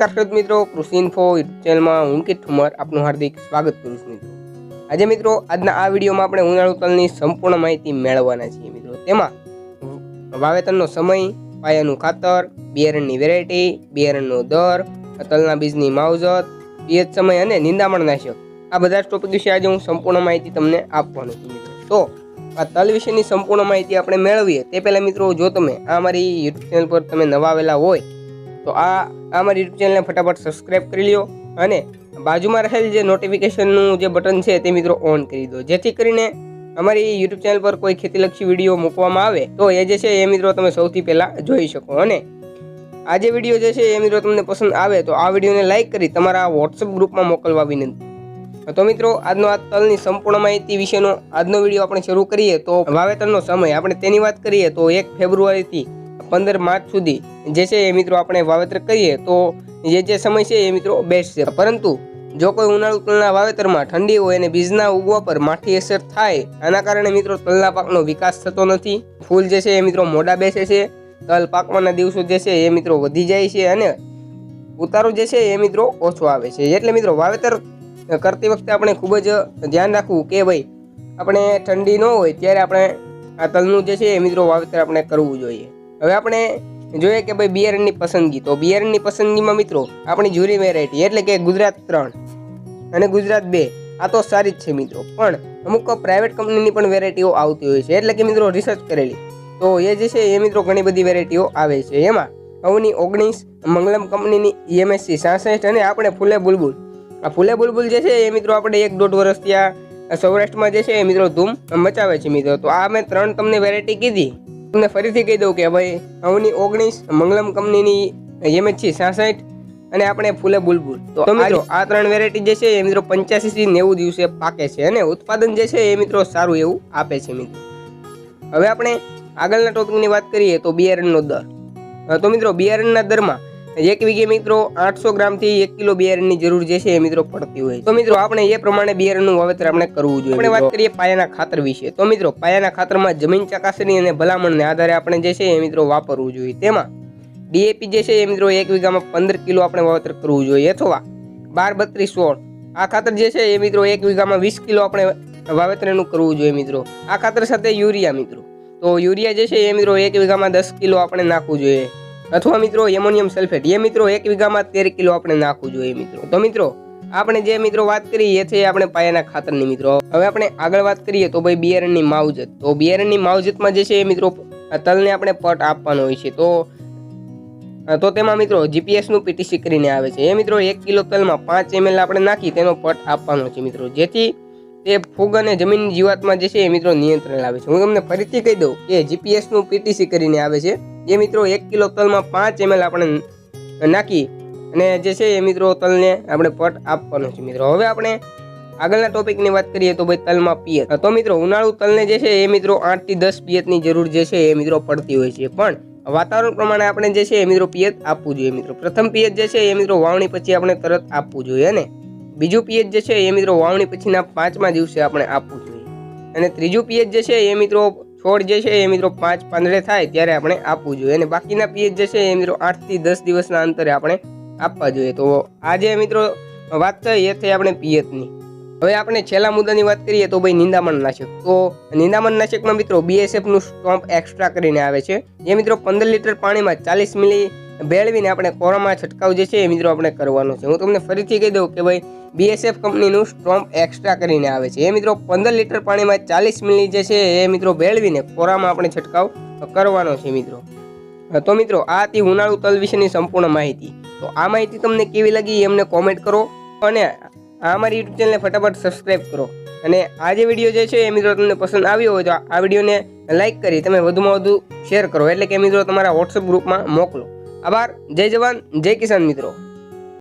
નમસ્કાર ખેડૂત મિત્રો, કૃષિ ઇન્ફો યુટ્યુબ ચેનલમાં હું કે ઠુમર, આપનું હાર્દિક સ્વાગત કરું છું મિત્રો. આજે મિત્રો, આજના આ વિડીયોમાં આપણે ઉનાળુ તલની સંપૂર્ણ માહિતી મેળવવાના છીએ મિત્રો. તેમાં વાવેતરનો સમય, પાયાનું ખાતર, બિયારણની વેરાયટી બિયારણનો દર, તલના બીજની માવજત, પિયત સમય અને નિંદામણ નાશક. આ બધા જ ટોપિક વિશે આજે હું સંપૂર્ણ માહિતી તમને આપવાનો છું મિત્રો. તો, આ તલ વિશેની સંપૂર્ણ માહિતી આપણે મેળવીએ. તે પહેલાં મિત્રો, જો તમે આ મારી યુટ્યુબ ચેનલ પર તમે નવા આવેલા હોય તો આ આ મારી યુટ્યુબ ચેનલને ફટાફટ સબસ્ક્રાઇબ કરી લ્યો અને બાજુમાં રહેલ જે નોટિફિકેશનનું જે બટન છે તે મિત્રો ઓન કરી દો. જેથી કરીને અમારી યુટ્યુબ ચેનલ પર કોઈ ખેતીલક્ષી વીડિયો મૂકવામાં આવે તો એ જે છે એ મિત્રો તમે સૌથી પહેલાં જોઈ શકો. અને આ જે વીડિયો જે છે એ મિત્રો તમને પસંદ આવે તો આ વિડીયોને લાઇક કરી તમારા વોટ્સઅપ ગ્રુપમાં મોકલવા વિનંતી. તો મિત્રો, આજનો આ તલની સંપૂર્ણ માહિતી વિશેનો આજનો વીડિયો આપણે શરૂ કરીએ તો વાવેતરનો સમય. આપણે તેની વાત કરીએ તો એક ફેબ્રુઆરીથી પંદર માર્ચ સુધી જે છે એ મિત્રો આપણે વાવેતર કરીએ, તો જે જે સમય છે એ મિત્રો બેસ્ટ છે પરંતુ જો કોઈ ઉનાળુ તલના વાવેતરમાં ઠંડી હોય અને બીજના ઉગવા પર માઠી અસર થાય, આના કારણે મિત્રો તલના પાકનો વિકાસ થતો નથી. ફૂલ જે છે એ મિત્રો મોડા બેસે છે. તલ પાકવાના દિવસો જે છે એ મિત્રો વધી જાય છે અને ઉતારો જે છે એ મિત્રો ઓછો આવે છે. એટલે મિત્રો વાવેતર કરતી વખતે આપણે ખૂબ જ ધ્યાન રાખવું કે ભાઈ આપણે ઠંડી ન હોય, ત્યારે આપણે આ તલનું જે છે એ મિત્રો વાવેતર આપણે કરવું જોઈએ. હવે આપણે જોઈએ કે ભાઈ બિયારણની પસંદગી. તો બિયારણની પસંદગીમાં મિત્રો, આપણી જુરી વેરાયટી એટલે કે ગુજરાત ત્રણ અને ગુજરાત બે, આ તો સારી જ છે મિત્રો. પણ અમુક પ્રાઇવેટ કંપનીની પણ વેરાયટીઓ આવતી હોય છે. એટલે કે મિત્રો રિસર્ચ કરેલી. તો એ જે છે એ મિત્રો ઘણી બધી વેરાયટીઓ આવે છે. એમાં અવની ઓગણીસ, મંગલમ કંપનીની ઈએમએસસી સાસઠ અને આપણે ફૂલે બુલબુલ. આ ફૂલે બુલબુલ જે છે એ મિત્રો આપણે એક દોઢ વર્ષથી આ સૌરાષ્ટ્રમાં જે છે એ મિત્રો ધૂમ મચાવે છે મિત્રો. તો આ મેં ત્રણ તમને વેરાયટી કીધી. તમને ફરીથી કહી દઉં કે ભાઈ અવની ઓગણીસ મંગલમ કંપનીની એમએચસી સાસઠ અને આપણે ફૂલે બુલબુલ. તો મિત્રો આ ત્રણ વેરાયટી જે છે એ મિત્રો પંચ્યાસી થી નેવું દિવસે પાકે છે અને ઉત્પાદન જે છે એ મિત્રો સારું એવું આપે છે મિત્રો. હવે આપણે આગળના ટોપિકની વાત કરીએ તો બિયારણનો દર. તો મિત્રો બિયારણના દરમાં એક વીઘે મિત્રો આઠસો ગ્રામથી એક કિલો બિયારણની જરૂર જે છે એ મિત્રો પડતી હોય તો મિત્રો આપણે એ પ્રમાણે બિયારણનું વાવેતર આપણે કરવું જોઈએ. આપણે વાત કરીએ પાયાના ખાતર વિશે. તો મિત્રો પાયાના ખાતરમાં જમીન ચકાસણી અને ભલામણને આધારે આપણે જે છે એ મિત્રો વાપરવું જોઈએ. તેમાં ડીએપી જે છે એ મિત્રો એક વીઘામાં પંદર કિલો આપણે વાવેતર કરવું જોઈએ અથવા બાર બત્રીસ સોળ. આ ખાતર જે છે એ મિત્રો એક વીઘામાં વીસ કિલો આપણે વાવેતરનું કરવું જોઈએ મિત્રો. આ ખાતર સાથે યુરિયા મિત્રો. તો યુરિયા જે છે એ મિત્રો એક વીઘામાં દસ કિલો આપણે નાખવું જોઈએ. અથવા મિત્રો, એમોનિયમ સલ્ફેટ. એ મિત્રો, એક વીઘામાં તેર કિલો આપણે નાખવું જોઈએ મિત્રો. તો મિત્રો, આપણે જે મિત્રો વાત કરી, એ છે આપણે પાયાના ખાતરની મિત્રો. હવે આપણે આગળ વાત કરીએ તો ભાઈ બિયારણની માવજત. તો બિયારણની માવજતમાં જે છે એ મિત્રો તલને આપણે પટ આપવાનો હોય છે. તો તો તેમાં મિત્રો જીપીએસનું પીટીસી કરીને આવે છે. એ મિત્રો, એક કિલો તલમાં પાંચ એમએલ આપણે નાખી, તેનો પટ આપવાનો છે મિત્રો. જેથી તે ફૂગ અને જમીન જીવાતમાં જે છે એ મિત્રો નિયંત્રણ લાવે છે. હું તમને ફરીથી કહી દઉં કે જીપીએસનું પીટીસી કરીને આવે છે. એ મિત્રો એક કિલો તલમાં પાંચ એમએલ આપણે નાખી અને જે છે એ મિત્રો તલને આપણે પટ આપવાનો છે મિત્રો. હવે આપણે આગળના ટોપિકની વાત કરીએ તો ભાઈ તલમાં પિયત. તો મિત્રો ઉનાળુ તલને જે છે એ મિત્રો આઠથી દસ પિયતની જરૂર જે છે એ મિત્રો પડતી હોય છે. પણ વાતાવરણ પ્રમાણે આપણે જે છે એ મિત્રો પિયત આપવું જોઈએ મિત્રો. પ્રથમ પિયત જે છે એ મિત્રો વાવણી પછી આપણે તરત આપવું જોઈએ અને બીજું પિયત જે છે એ મિત્રો વાવણી પછીના પાંચમા દિવસે આપણે આપવું જોઈએ. અને ત્રીજું પિયત જે છે એ મિત્રો છોડ જે છે એ મિત્રો પાંચ પાંદડે થાય ત્યારે આપણે આપવું જોઈએ અને બાકીના પીએચ જે છે એ મિત્રો આઠથી દસ દિવસના અંતરે આપણે આપવા જોઈએ. તો આજે મિત્રો વાત થઈ એ થઈ આપણે પિયતની. હવે આપણે છેલ્લા મુદ્દાની વાત કરીએ તો ભાઈ નિંદામણ નાશક. તો નિંદામણ નાશકમાં મિત્રો બીએસએફનું સ્ટોમ્પ એક્સ્ટ્રા કરીને આવે છે. જે મિત્રો પંદર લીટર પાણીમાં ચાલીસ મિલી ભેળવીને આપણે કોરામાં છંટકાવ જે છે એ મિત્રો આપણે કરવાનો છે. હું તમને ફરીથી કહી દઉં કે ભાઈ બીએસએફ કંપનીનું સ્ટ્રોમ્પ એક્સ્ટ્રા કરીને આવે છે. એ મિત્રો પંદર લીટર પાણીમાં ચાલીસ મિલી જે છે એ મિત્રો ભેળવીને કોરામાં આપણે છંટકાવ કરવાનો છે મિત્રો. તો મિત્રો, આ હતી ઉનાળુ તલ વિશેની સંપૂર્ણ માહિતી. તો આ માહિતી તમને કેવી લાગી એ અમને કોમેન્ટ કરો અને આ અમારી યુટ્યુબ ચેનલને ફટાફટ સબસ્ક્રાઈબ કરો. અને આ જે વીડિયો જે છે એ મિત્રો તમને પસંદ આવ્યો હોય તો આ વિડીયોને લાઇક કરી તમે વધુમાં વધુ શેર કરો. એટલે કે મિત્રો તમારા વોટ્સઅપ ગ્રુપમાં મોકલો. આભાર. જય જવાન જય કિસાન મિત્રો.